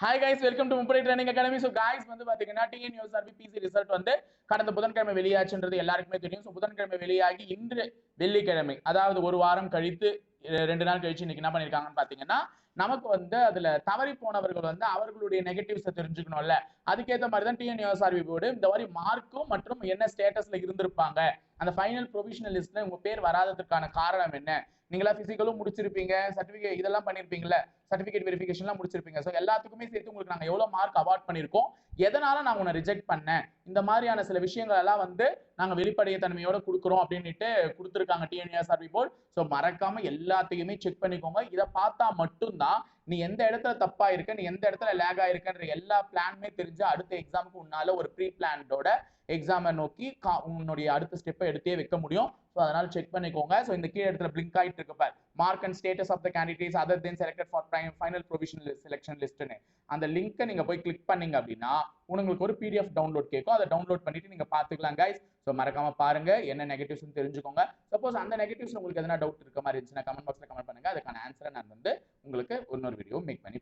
Hi guys welcome to Muppadai training academy so guys வந்து பார்த்தீங்கன்னா TN USRB PC result வந்து கடந்த புதன்கிழமை வெளியாச்சுன்றது எல்லாருக்குமே தெரியும். ஸோ புதன்கிழமை வெளியாகி இன்று வெள்ளிக்கிழமை அதாவது ஒரு வாரம் கழித்து ரெண்டு நாள் கழிச்சு இன்னைக்கு என்ன பண்ணியிருக்காங்கன்னு பார்த்தீங்கன்னா நமக்கு வந்து அதில் தவறி போனவர்கள் வந்து அவர்களுடைய நெகட்டிவ்ஸை தெரிஞ்சுக்கணும்ல. அதுக்கேற்ற மாதிரி தான் டிஎன் யூஎஸ்ஆர்பி போர்டு இந்த மாதிரி மார்க்கும் மற்றும் என்ன ஸ்டேட்டஸில் இருந்திருப்பாங்க. அந்த ஃபைனல் ப்ரொவிஷனல் லிஸ்ட்டில் உங்கள் பேர் வராததுக்கான காரணம் என்ன? நீங்களா ஃபிசிக்கலும் முடிச்சிருப்பீங்க சர்டிஃபிகேட் இதெல்லாம் பண்ணியிருப்பீங்களே சர்டிபிகேட் வெரிஃபிகேஷன்லாம் முடிச்சிருப்பீங்க. ஸோ எல்லாத்துக்குமே சேர்த்து உங்களுக்கு நாங்கள் எவ்வளோ மார்க் அவார்ட் பண்ணியிருக்கோம். எதனால நான் உன்னை ரிஜெக்ட் பண்ணேன்? இந்த மாதிரியான சில விஷயங்கள் எல்லாம் வந்து நாங்கள் வெளிப்படைய தன்மையோட கொடுக்குறோம் அப்படின்னுட்டு கொடுத்துருக்காங்க டிஎன்ஏஎஸ்ஆர்பி போர்டு ஸோ மறக்காம எல்லாத்தையுமே செக் பண்ணிக்கோங்க. இதை பார்த்தா மட்டும்தான் நீ எந்த இடத்துல தப்பா இருக்க நீ எந்த இடத்துல லேக் ஆயிருக்கன்ற எல்லா பிளானுமே தெரிஞ்சு அடுத்த எக்ஸாமுக்கு உன்னால ஒரு ப்ரீ பிளான்டோட எக்ஸாமை நோக்கி கா- உன்னுடைய அடுத்த ஸ்டெப்பை எடுத்தே வைக்க முடியும். ஸோ அதனால செக் பண்ணிக்கோங்க. ஸோ இந்த கீழே இடத்துல பிளிங்க் ஆகிட்டு இருக்கு bar mark and status of the candidates other then selected for final provisional selection லிஸ்ட்னு அந்த லிங்க்கை நீங்கள் போய் கிளிக் பண்ணீங்க அப்படின்னா உங்களுக்கு ஒரு பிடிஎஃப் டவுன்லோட் கேட்கும் அதை டவுன்லோட் பண்ணிட்டு நீங்க பாத்துக்கலாம் கைஸ் ஸோ மறக்காம பாருங்க. என்ன நெகட்டிவ்ஸ் தெரிஞ்சுக்கோங்க. சப்போஸ் அந்த நெகட்டிவ்ஸ் உங்களுக்கு எதனா டவுட் இருக்க மாதிரி இருந்துச்சுன்னா கமெண்ட் பாக்ஸ்ல கமெண்ட் பண்ணுங்க. அதுக்கான ஆன்சரை நான் வந்து உங்களுக்கு இன்னொரு வீடியோ மேக் பண்ணி